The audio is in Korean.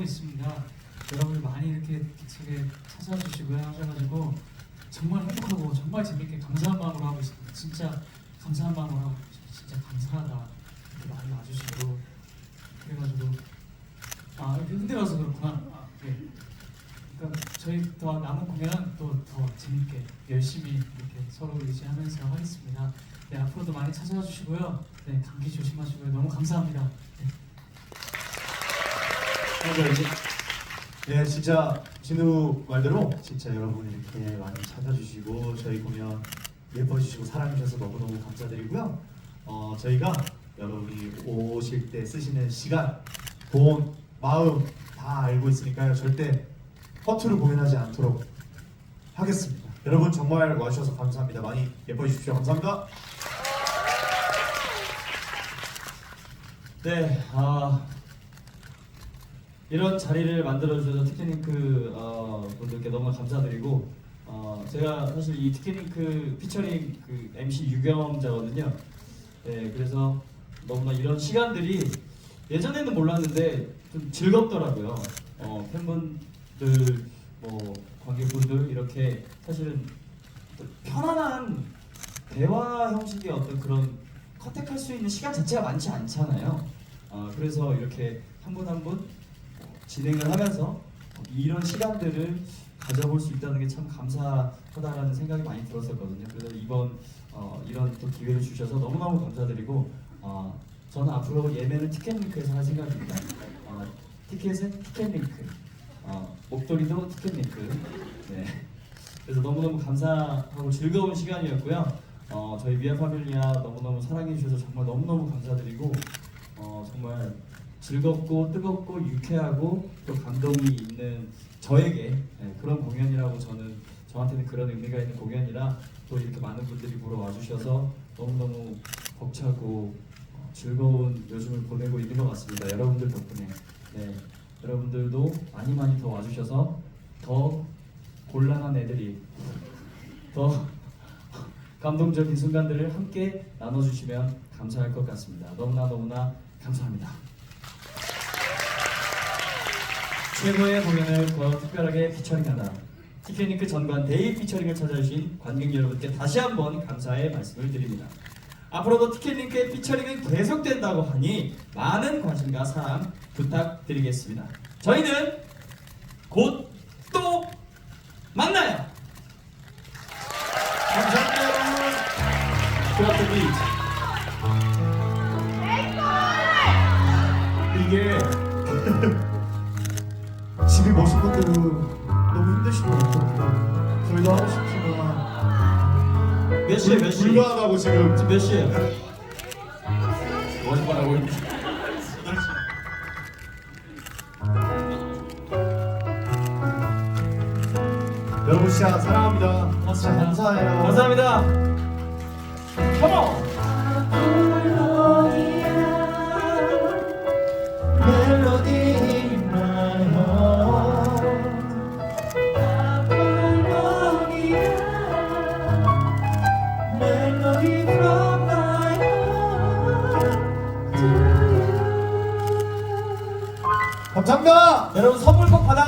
하고 있습니다. 여러분들 많이 이렇게 기차에 찾아와 주시고요 하셔가지고 정말 행복하고 정말 재밌게 감사한 마음으로 하고 있습니다. 진짜 감사한 마음으로 하고 있습니다. 진짜 감사하다 이렇게 많이 와주시고 그래가지고 아 이렇게 흔들어서 그렇구나. 아, 예. 그러니까 저희 더 남은 공연 또 더 재밌게 열심히 이렇게 서로 의지하면서 하겠습니다. 네 앞으로도 많이 찾아와 주시고요. 네 감기 조심하시고요. 너무 감사합니다. 네. 네 진짜 진우 말대로 진짜 여러분 이렇게 많이 찾아주시고 저희 공연 예뻐주시고 사랑해주셔서 너무너무 감사드리고요. 어 저희가 여러분이 오실 때 쓰시는 시간 돈 마음 다 알고 있으니까요. 절대 허투루 공연하지 않도록 하겠습니다. 여러분 정말 와주셔서 감사합니다. 많이 예뻐주십시오. 감사합니다. 네, 아 이런 자리를 만들어주셔서 티켓링크 어, 분들께 너무 감사드리고 어, 제가 사실 이 티켓링크 피처링 그 MC 유경험자거든요. 네, 그래서 너무나 이런 시간들이 예전에는 몰랐는데 좀 즐겁더라고요. 어, 팬분들, 뭐 관객분들 이렇게 사실은 또 편안한 대화 형식의 어떤 그런 컨택할 수 있는 시간 자체가 많지 않잖아요. 어, 그래서 이렇게 한 분 한분 진행을 하면서 이런 시간들을 가져볼 수 있다는 게 참 감사하다라는 생각이 많이 들었었거든요. 그래서 이번 어, 이런 또 기회를 주셔서 너무너무 감사드리고 어, 저는 앞으로 예매는 티켓링크에서 할 생각입니다. 어, 티켓은 티켓링크, 어, 목도리도 티켓링크. 네. 그래서 너무너무 감사하고 즐거운 시간이었고요. 어, 저희 미아 파밀리아 너무너무 사랑해 주셔서 정말 너무너무 감사드리고 어, 정말 즐겁고 뜨겁고 유쾌하고 또 감동이 있는 저에게 네, 그런 공연이라고 저는 저한테는 그런 의미가 있는 공연이라 또 이렇게 많은 분들이 보러 와주셔서 너무너무 벅차고 어, 즐거운 요즘을 보내고 있는 것 같습니다. 여러분들 덕분에 네, 여러분들도 많이 많이 더 와주셔서 더 곤란한 애들이 더 감동적인 순간들을 함께 나눠주시면 감사할 것 같습니다. 너무나 너무나 감사합니다. 최고의 공연을 더 특별하게 피처링하다. 티켓니크 전관 데이 피처링을 찾아주신 관객 여러분께 다시 한번 감사의 말씀을 드립니다. 앞으로도 티켓링크의 피처링은 계속된다고 하니 많은 관심과 사랑 부탁드리겠습니다. 저희는 곧 또 만나요. 감사합니다. Drop the beat. 이게 집이 멋진 분들은 너무 힘드실 것 같아요. 저희도 하고 싶지만 몇 시에 몇 시? 불가하다고 지금 지금 몇 시에요? 거짓말하고 있네. 여러분 진짜 사랑합니다. 진짜. 감사해요. 감사합니다. 컴온. 감사합니다. 여러분 선물 꼭 받아